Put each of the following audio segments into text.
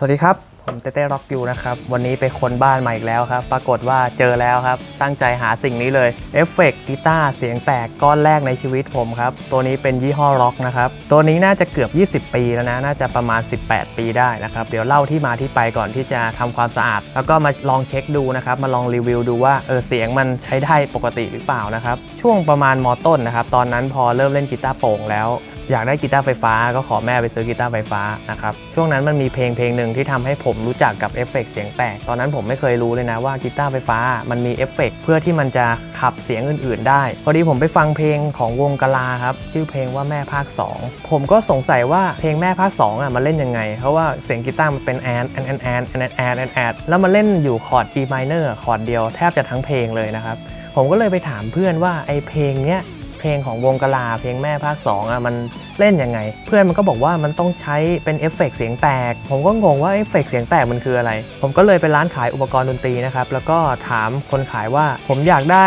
สวัสดีครับ ผมเต้เต้ร็อกยูนะครับ วันนี้ไปค้นบ้านมาอีกแล้วครับ ปรากฏว่าเจอแล้วครับ ตั้งใจหาสิ่งนี้เลยเอฟเฟกต์กีตาร์เสียงแตกก้อนแรกในชีวิตผมครับ ตัวนี้เป็นยี่ห้อร็อกนะครับ ตัวนี้น่าจะเกือบ 20 ปีแล้วนะ น่าจะประมาณ 18 ปีได้นะครับ เดี๋ยวเล่าที่มาที่ไปก่อนที่จะทำความสะอาด แล้วก็มาลองเช็คดูนะครับ มาลองรีวิวดูว่าเออเสียงมันใช้ได้ปกติหรือเปล่านะครับ ช่วงประมาณมต้นนะครับ ตอนนั้นพอเริ่มเล่นกีตาร์โป่งแล้ว อยากได้กีตาร์ไฟฟ้าก็ขอแม่ไปซื้อกีตาร์ไฟฟ้านะครับช่วงนั้นมันมีเพลงเพลงหนึ่งที่ทำให้ผมรู้จักกับเอฟเฟกต์เสียงแตกตอนนั้นผมไม่เคยรู้เลยนะว่ากีตาร์ไฟฟ้ามันมีเอฟเฟกต์เพื่อที่มันจะขับเสียงอื่น ๆ ได้ พอดีผมไปฟังเพลงของวงกลาครับชื่อเพลงว่าแม่ภาค 2 ผมก็สงสัยว่าเพลงแม่ภาค2อะมันเล่นยังไง เพราะว่าเสียงกีตาร์มันเป็นแอนแอนแอนแอนแอนแอนแอนแอนแล้วมันเล่นอยู่คอร์ด E minor คอร์ดเดียวแทบจะทั้งเพลงเลยนะครับผมก็เลยไปถามเพื่อนว่าไอเพลงเนี้ย เพลงของวงกลาเพลงแม่ภาคสองอะมัน เล่นยังไง เพื่อนมันก็บอกว่ามันต้องใช้เป็นเอฟเฟกต์เสียงแตก ผมก็งงว่าเอฟเฟกต์เสียงแตกมันคืออะไร ผมก็เลยไปร้านขายอุปกรณ์ดนตรีนะครับ แล้วก็ถามคนขายว่าผมอยากได้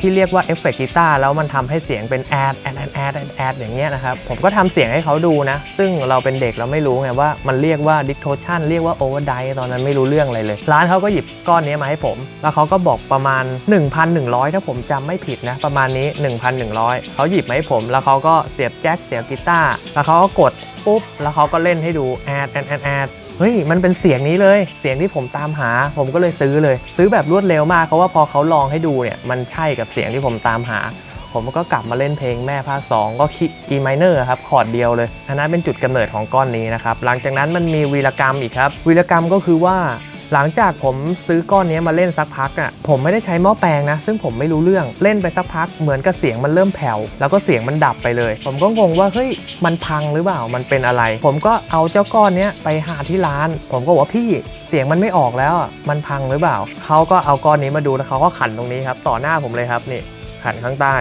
ที่เรียกว่าเอฟเฟกต์กีตาร์แล้วมันทำให้เสียงเป็นแอดแอดแอดแอดแอดอย่างเงี้ยนะครับ ผมก็ทำเสียงให้เขาดูนะ ซึ่งเราเป็นเด็กเราไม่รู้ไงว่ามันเรียกว่า distortion เรียกว่า overdrive ตอนนั้นไม่รู้เรื่องอะไรเลย ร้านเขาก็หยิบก้อนนี้มาให้ผม แล้วเขาก็บอกประมาณ 1,100 ถ้าผมจำไม่ผิดนะ ประมาณนี้ 1,100 เขาหยิบมาให้ผม แล้วเขาก็เสียบแจ็คเสียบกีตาร์แล้วเขาก็กดปุ๊บ แล้วเขาก็เล่นให้ดูแอดแอดแอดแอดเฮ้ย มันเป็นเสียงนี้เลย เสียงที่ผมตามหา ผมก็เลยซื้อเลย ซื้อแบบรวดเร็วมากเพราะว่าพอเขาลองให้ดูเนี่ย มันใช่กับเสียงที่ผมตามหา ผมก็กลับมาเล่นเพลงแม่ภาค 2 ก็คิด E minor ครับ คอร์ดเดียวเลย อันนั้นเป็นจุดกำเนิดของก้อนนี้นะครับ หลังจากนั้นมันมีวีรกรรมอีกครับ วีรกรรมก็คือว่า หลังจากผมซื้อก้อนนี้มาเล่นสักพักอะผมไม่ได้ใช้หม้อแปลงนะ ซึ่งผมไม่รู้เรื่องเล่นไปสักพักเหมือนกับเสียงมันเริ่มแผ่วแล้วก็เสียงมันดับไปเลย ผมก็งงว่าเฮ้ยมันพังหรือเปล่ามันเป็นอะไร ผมก็เอาเจ้าก้อนนี้ไปหาที่ร้าน ผมก็บอกว่าพี่เสียงมันไม่ออกแล้วมันพังหรือเปล่าเขาก็เอาก้อนนี้มาดูแล้วเขาก็ขันตรงนี้ครับต่อหน้าผมเลยครับนี่ขันข้างใต้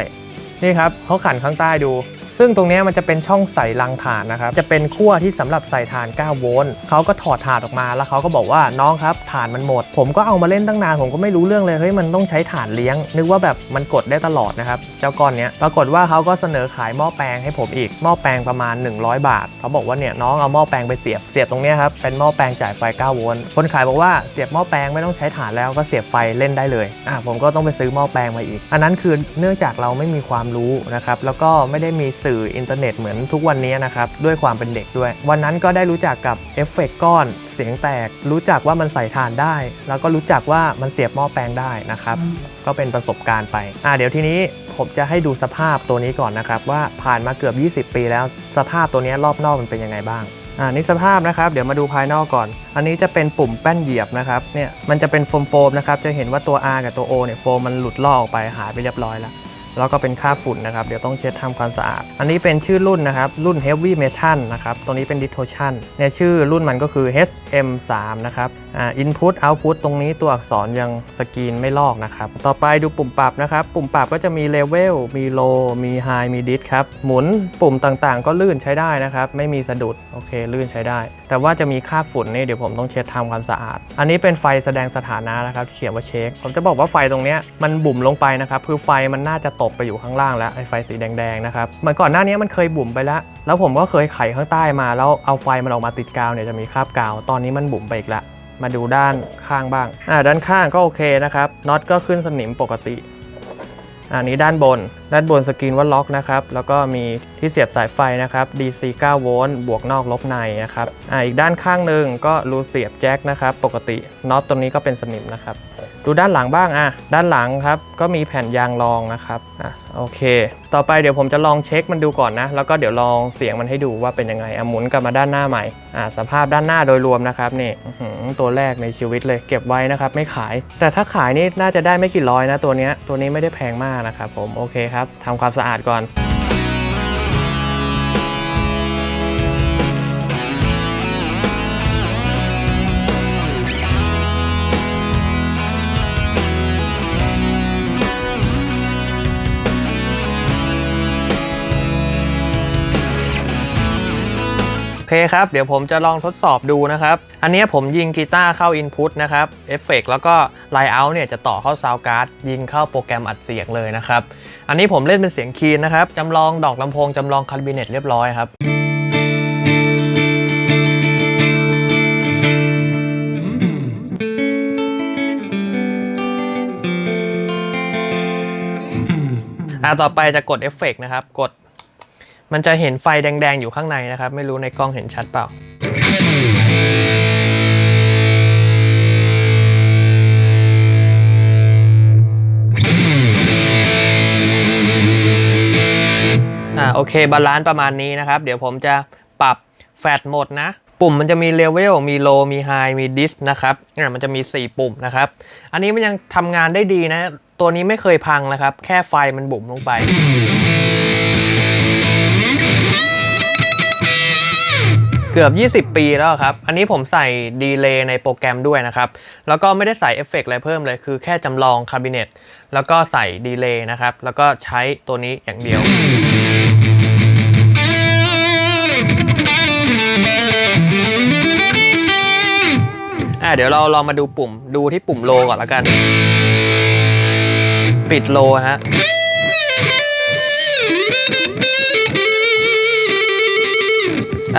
นี่ครับเขาขันข้างใต้ดู ซึ่งตรงนี้มันจะเป็นช่องใส่รังถ่านนะครับจะเป็นขั้วที่สำหรับใส่ถ่าน 9 โวลต์เขาก็ถอดถ่านออกมาแล้วเขาก็บอกว่าน้องครับถ่านมันหมด ผมก็เอามาเล่นตั้งนานผมก็ไม่รู้เรื่องเลยเฮ้ยมันต้องใช้ถ่านเลี้ยง นึกว่าแบบมันกดได้ตลอดนะครับเจ้าก้อนเนี้ยปรากฏว่าเขาก็เสนอขายหม้อแปลงให้ผมอีกหม้อแปลงประมาณ 100 บาทเขาบอกว่าเนี่ยน้องเอาหม้อแปลงไปเสียบเสียบตรงนี้ครับเป็นหม้อแปลงจ่ายไฟ 9 โวลต์คนขายบอกว่าเสียบหม้อแปลงไม่ต้องใช้ถ่านแล้วก็เสียบไฟเล่นได้เลยอะผมก็ต้องไปซื้อหม้อแปลงมาอีก อันนั้นคือเนื่องจากเราไม่มีความรู้นะครับแล้วก็ไม่ได้มีสื่ออินเทอร์เน็ตเหมือนทุกวันนี้นะครับ ด้วยความเป็นเด็กด้วย วันนั้นก็ได้รู้จักกับเอฟเฟกต์ก้อน เสียงแตก รู้จักว่ามันใส่ถ่านได้ แล้วก็รู้จักว่ามันเสียบหม้อแปลงได้นะครับ ก็เป็นประสบการณ์ไปอ่าเดี๋ยวทีนี้ผมจะให้ดูสภาพตัวนี้ก่อนนะครับ ว่าผ่านมาเกือบ 20 ปีแล้วสภาพตัวนี้รอบนอกมันเป็นยังไงบ้างอ่านี่สภาพนะครับเดี๋ยวมาดูภายนอกก่อน อันนี้จะเป็นปุ่มแป้นเหยียบนะครับเนี่ยมันจะเป็นโฟมโฟมๆนะครับจะเห็นว่าตัว R กับตัว O เนี่ยโฟมมันหลุดลอกออกไปหายไปเรียบร้อยแล้ว แล้วก็เป็นค่าฝุ่นนะครับ เดี๋ยวต้องเช็ดทำความสะอาด อันนี้เป็นชื่อรุ่นนะครับ รุ่น Heavy Metal นะครับ ตัวนี้เป็น Distortion เนี่ยชื่อรุ่นมันก็คือ HM3 นะครับอ่า Input Output ตรงนี้ตัวอักษรยังสกรีนไม่ลอกนะครับ ต่อไปดูปุ่มปรับนะครับ ปุ่มปรับก็จะมี Level มี Low มี High มี Dis ครับ หมุนปุ่มต่างๆ ก็ลื่นใช้ได้นะครับ ไม่มีสะดุด โอเค ลื่นใช้ได้ แต่ว่าจะมีค่าฝุ่นนี่เดี๋ยวผมต้องเช็ดทำความสะอาด อันนี้เป็นไฟแสดงสถานะนะครับที่เขียนว่าเช็ค ผมจะบอกว่าไฟตรงนี้มันบุ่มลงไปนะครับคือไฟมันน่าจะตกไปอยู่ข้างล่างแล้วไอ้ไฟสีแดงๆนะครับเหมือนก่อนหน้านี้มันเคยบุ่มไปแล้ว แล้วผมก็เคยไขข้างใต้มา แล้วเอาไฟมันออกมาติดกาวเนี่ยจะมีคราบกาว ตอนนี้มันบุ่มไปอีกล้วมาดูด้านข้างบ้างอ่าด้านข้างก็โอเคนะครับน็อตก็ขึ้นสนิมปกติ อันนี้ด้านบน ด้านบนสกรีนว่าล็อกนะครับ แล้วก็มีที่เสียบสายไฟนะครับ DC 9 โวลต์ บวกนอกลบในนะครับอ่าอีกด้านข้างหนึ่งก็รูเสียบแจ็คนะครับ ปกติน็อตตรงนี้ก็เป็นสนิมนะครับ ดูด้านหลังบ้างอะด้านหลังครับก็มีแผ่นยางรองนะครับอะโอเค ต่อไปเดี๋ยวผมจะลองเช็คมันดูก่อนนะ แล้วก็เดี๋ยวลองเสียงมันให้ดูว่าเป็นยังไงอะหมุนกลับมาด้านหน้าใหม่อะสภาพด้านหน้าโดยรวมนะครับนี่หือตัวแรกในชีวิตเลยเก็บไว้นะครับไม่ขาย แต่ถ้าขายนี่น่าจะได้ไม่กี่ร้อยนะตัวนี้ตัวนี้ไม่ได้แพงมากนะครับผมโอเคครับทำความสะอาดก่อน เคครับ เดี๋ยวผมจะลองทดสอบดูนะครับ อันนี้ผมยิงกีตาร์เข้า Input นะครับเอฟเฟกแล้วก็ไลเอาท์เนี่ยจะต่อเข้าซาวการ์ดยิงเข้าโปรแกรมอัดเสียงเลยนะครับ อันนี้ผมเล่นเป็นเสียงคีนนะครับจำลองดอกลำโพงจำลองคาร์บิเนตเรียบร้อยครับอ่าต่อไปจะกดเอฟเฟกนะครับ กด มันจะเห็นไฟแดงๆอยู่ข้างในนะครับ ไม่รู้ในกล้องเห็นชัดเปล่า อ่าโอเคบาลานซ์ประมาณนี้นะครับ เดี๋ยวผมจะปรับแฟตโหมดนะ ปุ่มมันจะมีเลเวลมีโลมีไฮมีดิสนะครับอ่ามันจะมี 4 ปุ่มนะครับ อันนี้มันยังทำงานได้ดีนะ ตัวนี้ไม่เคยพังนะครับ แค่ไฟมันบุ๋มลงไป กือบ 20 ปีแล้วครับ อันนี้ผมใส่ดีเลย์ในโปรแกรมด้วยนะครับ แล้วก็ไม่ได้ใส่เอฟเฟกต์อะไรเพิ่มเลย คือแค่จำลองคาบิเนตแล้วก็ใส่ดีเลย์นะครับ แล้วก็ใช้ตัวนี้อย่างเดียวอะเดี๋ยวเราลองมาดูปุ่มดูที่ปุ่มโลก่อนล้วกัน ปิดโลฮะ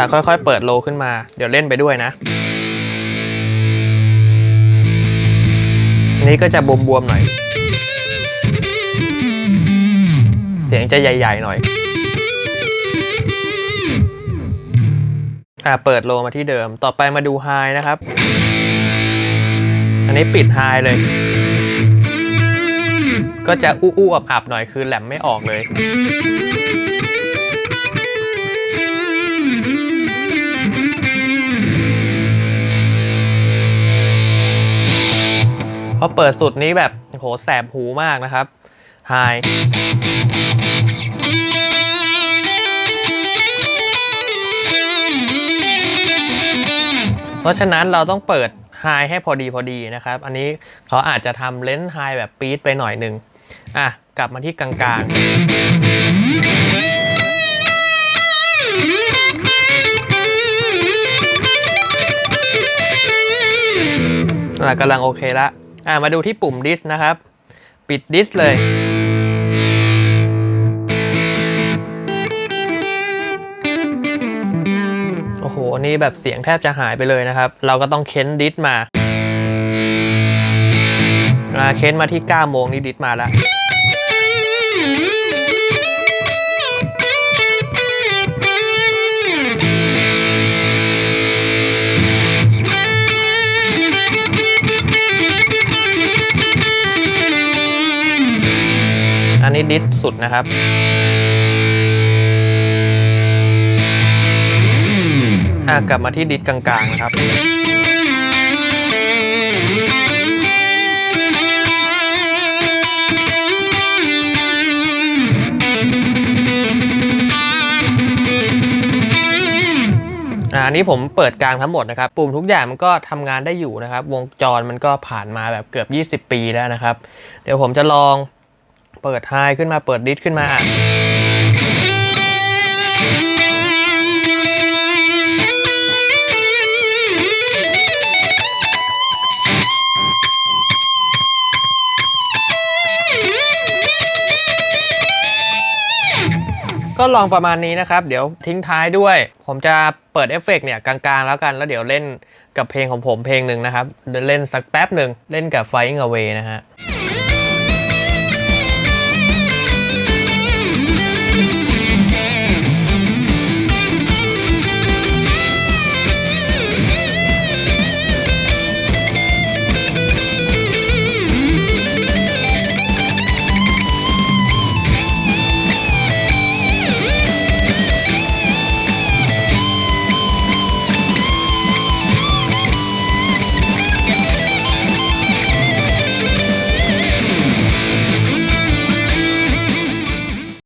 อะค่อยๆ เปิดโลขึ้นมา เดี๋ยวเล่นไปด้วยนะ อันนี้ก็จะบวมๆหน่อย เสียงจะใหญ่ๆหน่อย อะเปิดโลมาที่เดิม ต่อไปมาดูไฮนะครับ อันนี้ปิดไฮเลย ก็จะอู้ๆอับๆหน่อยคือแหลมไม่ออกเลย พอเปิดสุดนี้แบบโหแสบหูมากนะครับไฮเพราะฉะนั้นเราต้องเปิดไฮให้พอดีพอดีนะครับ อันนี้เขาอาจจะทำเลนส์ไฮแบบปี๊ดไปหน่อยหนึ่งอะ กลับมาที่กลางๆอะกำลังโอเคละ อ่ามาดูที่ปุ่มดิสนะครับ ปิดดิสเลย โอ้โหนี่แบบเสียงแทบจะหายไปเลยนะครับ เราก็ต้องเค้นดิสมาอ่าเค้นมาที่9โมงนี่ดิสมาแล้ว ดิสสุดนะครับอะกลับมาที่ดิสกลางๆนะครับอ่าอันนี้ผมเปิดกลางทั้งหมดนะครับ ปุ่มทุกอย่างมันก็ทำงานได้อยู่นะครับ วงจรมันก็ผ่านมาแบบเกือบ 20 ปีแล้วนะครับ เดี๋ยวผมจะลอง เปิดไฮขึ้นมาเปิดดิสขึ้นมาอะก็ลองประมาณนี้นะครับ เดี๋ยวทิ้งท้ายด้วย ผมจะเปิดเอฟเฟกต์เนี่ยกลางๆ แล้วกันแล้วเดี๋ยวเล่นกับเพลงของผมเพลงหนึ่งนะครับเดี๋ยวเล่นสักแป๊บหนึ่งเล่นกับ Flying Away นะฮะ